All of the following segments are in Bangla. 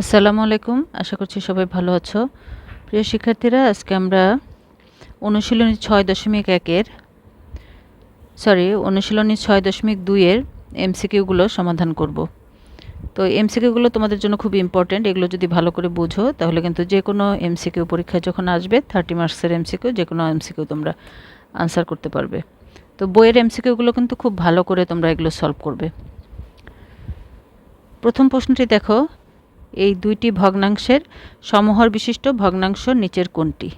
আসসালামু আলাইকুম। আশা করছি সবাই ভালো আছো। প্রিয় শিক্ষার্থীরা, আজকে আমরা অনুশীলনী ছয় দশমিক একের সরি অনুশীলনী ছয় দশমিক দুইয়ের এমসিকিউগুলো সমাধান করব। তো এমসিকিউগুলো তোমাদের জন্য খুব ইম্পর্ট্যান্ট এগুলো যদি ভালো করে বুঝো, তাহলে কিন্তু যে কোনো এমসিকিউ পরীক্ষায় যখন আসবে থার্টি মার্কসের এমসিকিউ যে কোনো এমসিকিউ তোমরা আনসার করতে পারবে। তো বইয়ের এমসিকিউগুলো কিন্তু খুব ভালো করে তোমরা এগুলো সলভ করবে। প্রথম প্রশ্নটি দেখো এই দুইটি ভগ্নাংশের সমহর বিশিষ্ট ভগ্নাংশ নিচের কোনটি?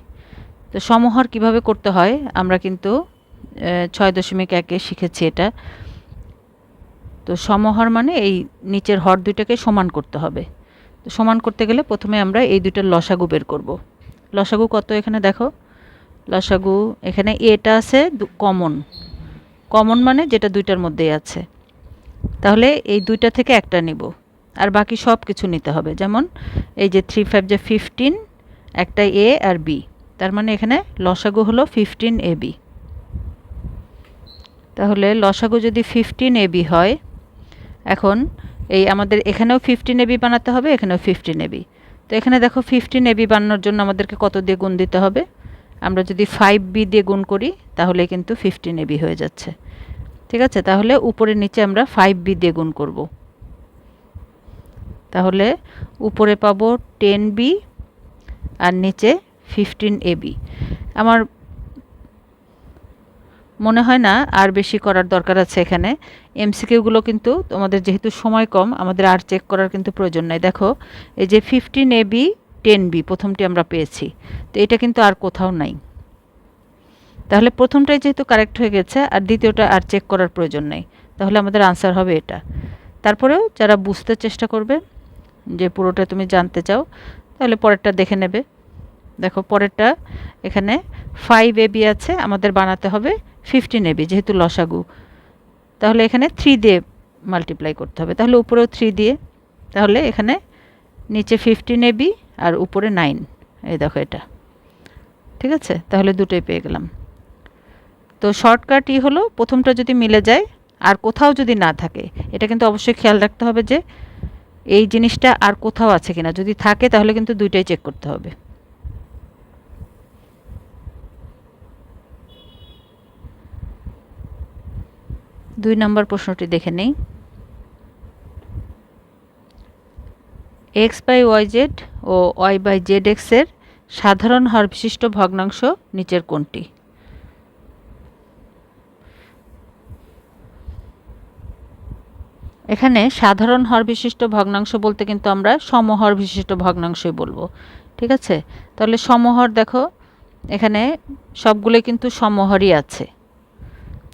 তো সমহর কীভাবে করতে হয়? আমরা কিন্তু ছয় দশমিক একে শিখেছি এটা। তো সমহর মানে এই নিচের হর দুইটাকে সমান করতে হবে। তো সমান করতে গেলে প্রথমে আমরা এই দুইটার লসাগু বের করব। লসাগু কত এখানে দেখো? লসাগু এখানে এটা আছে কমন। কমন মানে যেটা দুইটার মধ্যেই আছে। তাহলে এই দুইটা থেকে একটা নিব। আর বাকি সব কিছু নিতে হবে। যেমন এই যে থ্রি ফাইভ যে ফিফটিন একটা এ আর বি তার মানে এখানে লসাগু হলো ফিফটিন এ বি তাহলে লসাগু যদি ফিফটিন এ বি হয়, এখন এই আমাদের এখানেও ফিফটিন এবি বানাতে হবে, এখানেও ফিফটিন এবি তো এখানে দেখো ফিফটিন এবি বানানোর জন্য আমাদেরকে কত দিয়ে গুণ দিতে হবে? আমরা যদি ফাইভ বি দিয়ে গুণ করি, তাহলে কিন্তু ফিফটিন এবি হয়ে যাচ্ছে। ঠিক আছে? তাহলে উপরে নিচে আমরা ফাইভ বি দিয়ে গুণ করব। তাহলে উপরে পাবো টেন বি আর নিচে ফিফটিন এ বি আমার মনে হয় না আর বেশি করার দরকার আছে এখানে। এমসিকিউগুলো কিন্তু তোমাদের যেহেতু সময় কম, আমাদের আর চেক করার কিন্তু প্রয়োজন নাই। দেখো, এই যে fifteen A B ten B প্রথমটি আমরা পেয়েছি। তো এটা কিন্তু আর কোথাও নাই। তাহলে প্রথমটাই যেহেতু কারেক্ট হয়ে গেছে, আর দ্বিতীয়টা আর চেক করার প্রয়োজন নেই। তাহলে আমাদের আনসার হবে এটা। তারপরেও যারা বুঝতে চেষ্টা করবে যে পুরোটা তুমি জানতে চাও, তাহলে পরেরটা দেখে নেবে। দেখো, পরেরটা এখানে ফাইভ এবি আছে, আমাদের বানাতে হবে ফিফটিন এবি যেহেতু লসাগু। তাহলে এখানে থ্রি দিয়ে মাল্টিপ্লাই করতে হবে। তাহলে উপরেও থ্রি দিয়ে, তাহলে এখানে নিচে ফিফটিন এবি আর উপরে নাইন এই দেখো এটা। ঠিক আছে? তাহলে দুটোই পেয়ে গেলাম। তো শর্টকাটই হলো, প্রথমটা যদি মিলে যায়, আর কোথাও যদি না থাকে, এটা কিন্তু অবশ্যই খেয়াল রাখতে হবে যে এই জিনিসটা আর কোথাও আছে কিনা, যদি থাকে তাহলে কিন্তু দুইটাই চেক করতে হবে। দুই নম্বর প্রশ্নটি দেখে নেই। এক্স বাই ওয়াই জেড ও ওয়াই বাই জেড এক্সের সাধারণ হর বিশিষ্ট ভগ্নাংশ নিচের কোনটি? এখানে সাধারণ হর বিশিষ্ট ভগ্নাংশ বলতে কিন্তু আমরা সমহর বিশিষ্ট ভগ্নাংশই বলব, ঠিক আছে? তাহলে সমহর দেখো, এখানে সবগুলো কিন্তু সমহরই আছে।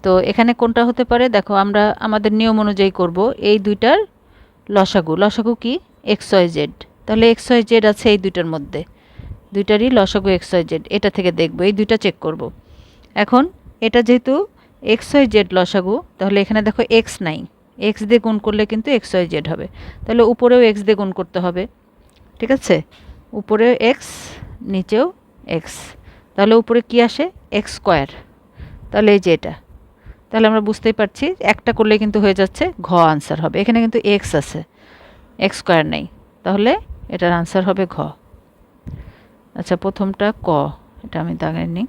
তো এখানে কোনটা হতে পারে? দেখো, আমরা আমাদের নিয়ম অনুযায়ী করব এই দুইটার লসাগু। লসাগু কি? X Y Z. তাহলে এক্স ওয়াই জেড আছে এই দুইটার মধ্যে। দুইটারই লসাগু এক্স ওয়াই জেড। এটা থেকে দেখব, এই দুইটা চেক করব। এখন এটা যেহেতু এক্স ওয়াই জেড লসাগু, তাহলে এখানে দেখো এক্স নাই। এক্স দিয়ে গুণ করলে কিন্তু এক্স ওয়াই জেড হবে। তাহলে উপরেও এক্স দিয়ে গুণ করতে হবে। ঠিক আছে? উপরেও এক্স নিচেও এক্স তাহলে উপরে কি আসে? এক্স স্কোয়ার তাহলে এই যে এটা। তাহলে আমরা বুঝতেই পারছি, একটা করলে কিন্তু হয়ে যাচ্ছে ঘ আনসার হবে। এখানে কিন্তু এক্স আছে। এক্স স্কোয়ার নেই। তাহলে এটার আনসার হবে ঘ। আচ্ছা প্রথমটা ক। এটা আমি দাগাই নিই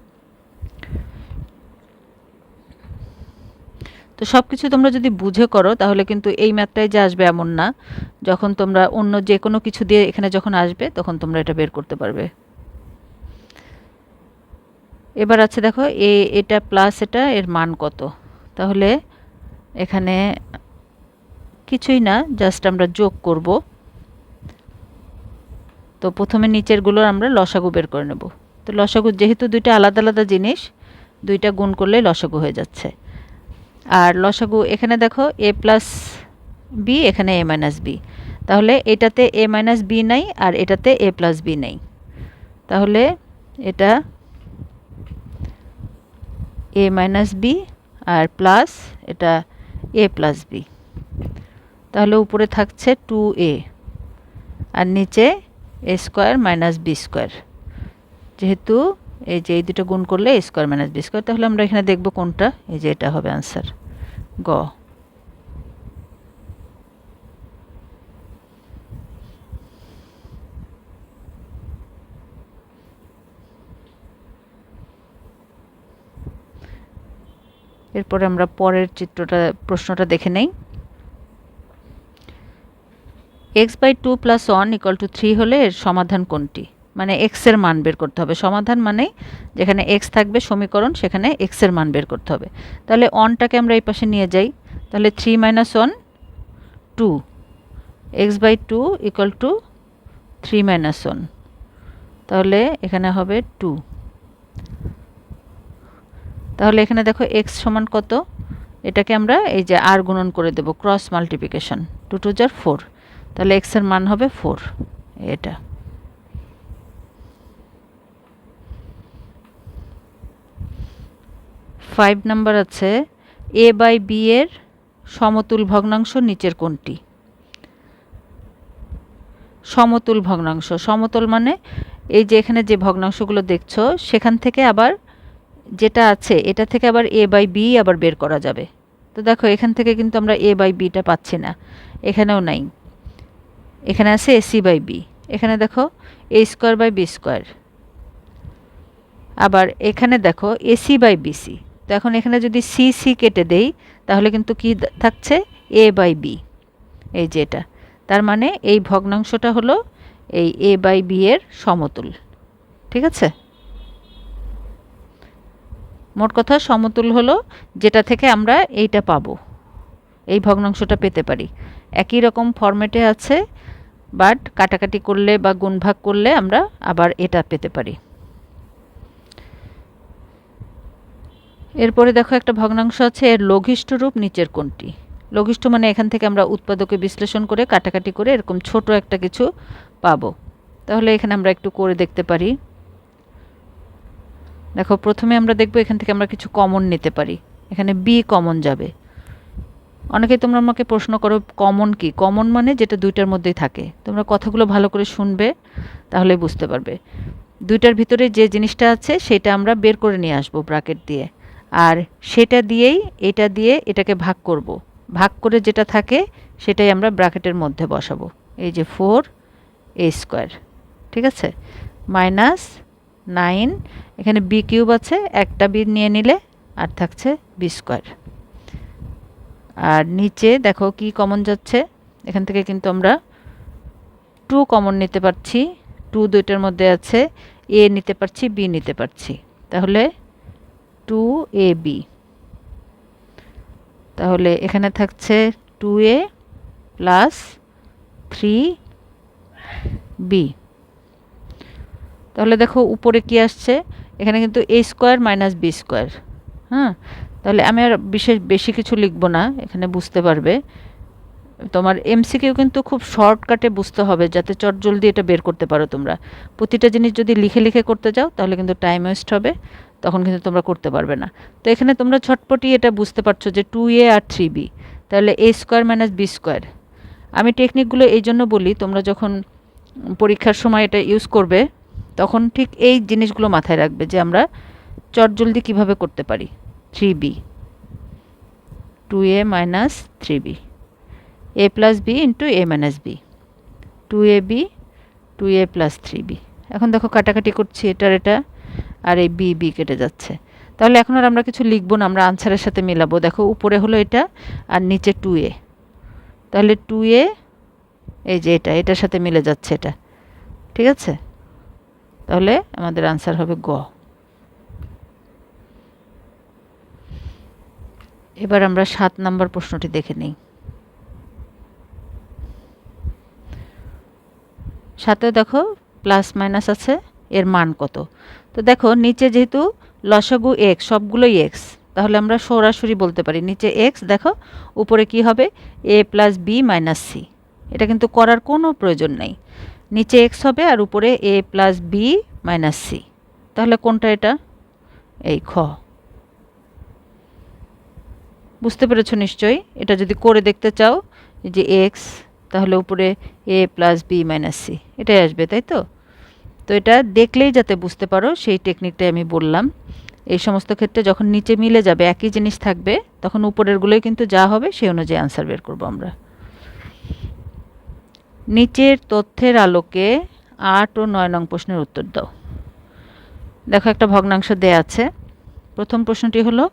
তো সব কিছু তোমরা যদি বুঝে করো, তাহলে কিন্তু এই ম্যাথটাই যে আসবে এমন না। যখন তোমরা অন্য যে কোনো কিছু দিয়ে এখানে যখন আসবে, তখন তোমরা এটা বের করতে পারবে। এবার আছে দেখো, এ, এটা প্লাস এটা, এর মান কত? তাহলে এখানে কিছুই না জাস্ট আমরা যোগ করব। তো প্রথমে নিচেরগুলো আমরা লসাগু বের করে নেব। তো লসাগু যেহেতু দুইটা আলাদা আলাদা জিনিস, দুইটা গুণ করলে লসাগু হয়ে যাচ্ছে। আর লসাগু এখানে দেখো এ প্লাস বি এখানে এ মাইনাস বি তাহলে এটাতে এ মাইনাস বি নাই আর এটাতে এ প্লাস বি নেই। তাহলে এটা এ মাইনাস বি আর প্লাস এটা এ প্লাস বি তাহলে উপরে থাকছে টু এ আর নিচে A square minus B square যেহেতু এই যে এই দুটো গুণ করলে A square minus B square তাহলে আমরা এখানে দেখব কোনটা? এই যে এটা হবে আনসার গ। এরপরে আমরা পরের চিত্রটা, প্রশ্নটা দেখে নেই। X by two plus one equal to three হলে এর সমাধান কোনটি? মানে এক্সের মান বের করতে হবে। সমাধান মানে যেখানে এক্স থাকবে সমীকরণ, সেখানে এক্সের মান বের করতে হবে। তাহলে অনটাকে আমরা এই পাশে নিয়ে যাই। তাহলে three minus one two X by two equal to three minus one তাহলে এখানে হবে টু তাহলে এখানে দেখো এক্স সমান কত? এটাকে আমরা এই যে আর গুণন করে দেব ক্রস মাল্টিপ্লিকেশন টু টু জার ফোর তাহলে এক্সের মান হবে ফোর এটা। ফাইভ নাম্বার আছে এ বাই বি এর সমতুল ভগ্নাংশ নিচের কোনটি? সমতুল ভগ্নাংশ। সমতল মানে এই যে এখানে যে ভগ্নাংশগুলো দেখছ, সেখান থেকে আবার যেটা আছে, এটা থেকে আবার এ বাই বি আবার বের করা যাবে। তো দেখো, এখান থেকে কিন্তু আমরা এ বাই বিটা পাচ্ছি না। এখানেও নাই। এখানে আছে এসি বাই বি এখানে দেখো A square by B square আবার এখানে দেখো এসি বাই বিসি তো এখন এখানে যদি সি সি কেটে দেই, তাহলে কিন্তু কি থাকছে? এ বাই বি এই যে এটা। তার মানে এই ভগ্নাংশটা হলো এই এ বাই বি এর সমতুল। ঠিক আছে? মোট কথা সমতুল হলো যেটা থেকে আমরা এইটা পাবো। এই ভগ্নাংশটা পেতে পারি। একই রকম ফরম্যাটে আছে বাট কাটাকাটি করলে বা গুণভাগ করলে আমরা আবার এটা পেতে পারি। এরপরে দেখো একটা ভগ্নাংশ আছে, এর লঘিষ্ঠ রূপ নিচের কোনটি লঘিষ্ঠ মানে এখান থেকে আমরা উৎপাদকে বিশ্লেষণ করে, কাটাকাটি করে এরকম ছোট একটা কিছু পাবো। তাহলে এখানে আমরা একটু করে দেখতে পারি। দেখো, প্রথমে আমরা দেখব এখান থেকে আমরা কিছু কমন নিতে পারি। এখানে বি কমন যাবে। অনেকে তোমরা আমাকে প্রশ্ন করো কমন কি? কমন মানে যেটা দুইটার মধ্যেই থাকে। তোমরা কথাগুলো ভালো করে শুনবে, তাহলে বুঝতে পারবে। দুইটার ভিতরে যে জিনিসটা আছে, সেটা আমরা বের করে নিয়ে আসব ব্রাকেট দিয়ে। আর সেটা দিয়েই এটা দিয়ে এটাকে ভাগ করব। ভাগ করে যেটা থাকে সেটাই আমরা ব্রাকেটের মধ্যে বসাবো। এই যে ফোর এ স্কোয়ার, ঠিক আছে? মাইনাস নাইন, এখানে বি কিউব আছে, একটা বি নিয়ে নিলে আর থাকছে বি স্কোয়ার। আর নিচে দেখো কি কমন যাচ্ছে, এখান থেকে কিন্তু আমরা টু কমন নিতে পারছি, টু দুইটার মধ্যে আছে, এ নিতে পারছি, বি নিতে পারছি। তাহলে টু এ বি তাহলে এখানে থাকছে two A plus three B তাহলে দেখো উপরে কি আসছে? এখানে কিন্তু A square minus B square হ্যাঁ? তাহলে আমি আর বিশেষ বেশি কিছু লিখব না, এখানে বুঝতে পারবে। তোমার এমসিকিউ কিন্তু খুব শর্টকাটে বুঝতে হবে, যাতে চট জলদি এটা বের করতে পারো তোমরা। প্রতিটা জিনিস যদি লিখে লিখে করতে যাও, তাহলে কিন্তু টাইম ওয়েস্ট হবে। তখন কিন্তু তোমরা করতে পারবে না। তো এখানে তোমরা ছটপটি এটা বুঝতে পারছ যে টু এ আর থ্রি বি তাহলে A square minus B square আমি টেকনিকগুলো এই জন্য বলি, তোমরা যখন পরীক্ষার সময় এটা ইউজ করবে, তখন ঠিক এই জিনিসগুলো মাথায় রাখবে যে আমরা চট জলদি কীভাবে করতে পারি। Three B two A minus three B A plus B into A minus B two A B two A plus three B এখন দেখো কাটাকাটি করছি এটার এটা। আর এই বি বি কেটে যাচ্ছে। তাহলে এখন আর আমরা কিছু লিখব না, আমরা আনসারের সাথে মেলাবো। দেখো, উপরে হলো এটা আর নিচে টু এ তাহলে টু এ এই যে এটা, এটার সাথে মিলে যাচ্ছে এটা। ঠিক আছে? তাহলে আমাদের আনসার হবে গ। এবার আমরা সাত নাম্বার প্রশ্নটি দেখে নিই। সাথে দেখো প্লাস মাইনাস আছে, এর মান কত? তো দেখো, নিচে যেহেতু লসাগু এক্স সবগুলোই এক্স তাহলে আমরা সরাসরি বলতে পারি, নিচে এক্স দেখো, উপরে কি হবে? A plus B minus C এটা কিন্তু করার কোনো প্রয়োজন নেই। নিচে এক্স হবে আর উপরে A plus B minus C তাহলে কোনটা এটা? এই খ। বুঝতে পেরেছ নিশ্চয়ই? এটা যদি করে দেখতে চাও যে এক্স তাহলে উপরে A plus B minus C এটাই আসবে, তাই তো? তো এটা দেখলেই যাতে বুঝতে পারো, সেই টেকনিকটাই আমি বললাম। এই সমস্ত ক্ষেত্রে যখন নিচে মিলে যাবে, একই জিনিস থাকবে, তখন উপরেরগুলোই কিন্তু যা হবে, সেই অনুযায়ী আনসার বের করব আমরা। নিচের তথ্যের আলোকে আট ও নয় নং প্রশ্নের উত্তর দাও। দেখো একটা ভগ্নাংশ দেয়া আছে। প্রথম প্রশ্নটি হলো,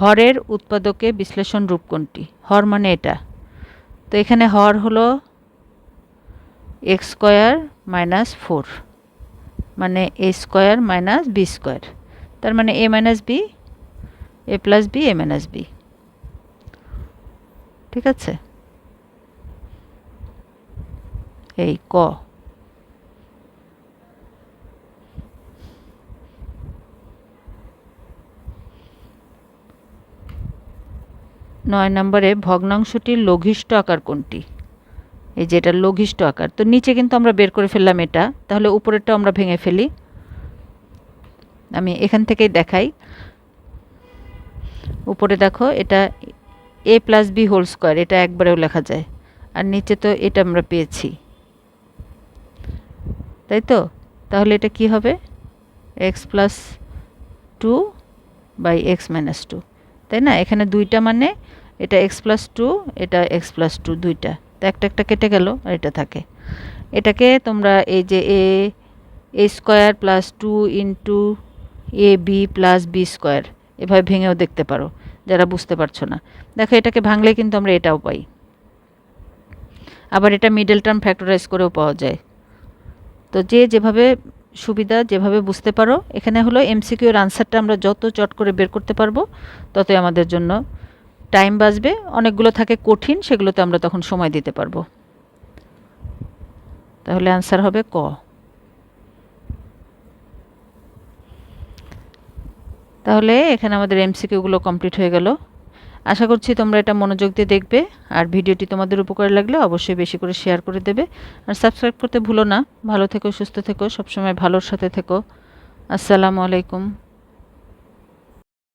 হরের উৎপাদকে বিশ্লেষণ রূপ কোনটি? হর মানে এটা। তো এখানে হর হলো এক্স স্কোয়ার মাইনাস ফোর মানে A square minus B square তার মানে A minus B A plus B A minus B ঠিক আছে? এই ক। নয় নম্বরে ভগ্নাংশটির লঘিষ্ঠ আকার কোনটি? এই যে এটা লঘিষ্ঠ আকার, তো নিচে কিন্তু আমরা বের করে ফেললাম এটা, তাহলে উপরেরটা আমরা ভেঙে ফেলি। আমি এখান থেকেই দেখাই। উপরে দেখো, এটা A plus B whole square এটা একবারেও লেখা যায়। আর নিচে তো এটা আমরা পেয়েছি। তাই তো? তাহলে এটা কি হবে? X plus two by X minus two তাই না? এখানে দুইটা মানে এটা এক্স প্লাস টু এটা এক্স প্লাস টু দুইটা। তো একটা একটা কেটে গেল আর এটা থাকে। এটাকে তোমরা এই যে A A square plus two into A B plus B square এভাবে ভেঙেও দেখতে পারো, যারা বুঝতে পারছ না। দেখো এটাকে ভাঙলে কিন্তু আমরা এটাও পাই। আবার এটা মিডল টার্ম ফ্যাক্টরাইজ করেও পাওয়া যায়। তো যে যেভাবে সুবিধা, যেভাবে বুঝতে পারো, এখানে হলো এমসিকিউর আনসারটা আমরা যত চট করে বের করতে পারব, ততই আমাদের জন্য টাইম বাঁচবে, অনেকগুলো থাকে কঠিন, সেগুলোতে আমরা তখন সময় দিতে পারব। তাহলে আনসার হবে ক। তাহলে এখানে আমাদের এমসিকিউগুলো কমপ্লিট হয়ে গেল। আশা করছি তোমরা এটা মনোযোগ দিয়ে দেখবে, আর ভিডিওটি তোমাদের উপকারে লাগলে অবশ্যই বেশি করে শেয়ার করে দেবে। আর সাবস্ক্রাইব করতে ভুলো না। ভালো থেকো, সুস্থ থেকো, সবসময় ভালোর সাথে থেকো। আসসালামু আলাইকুম।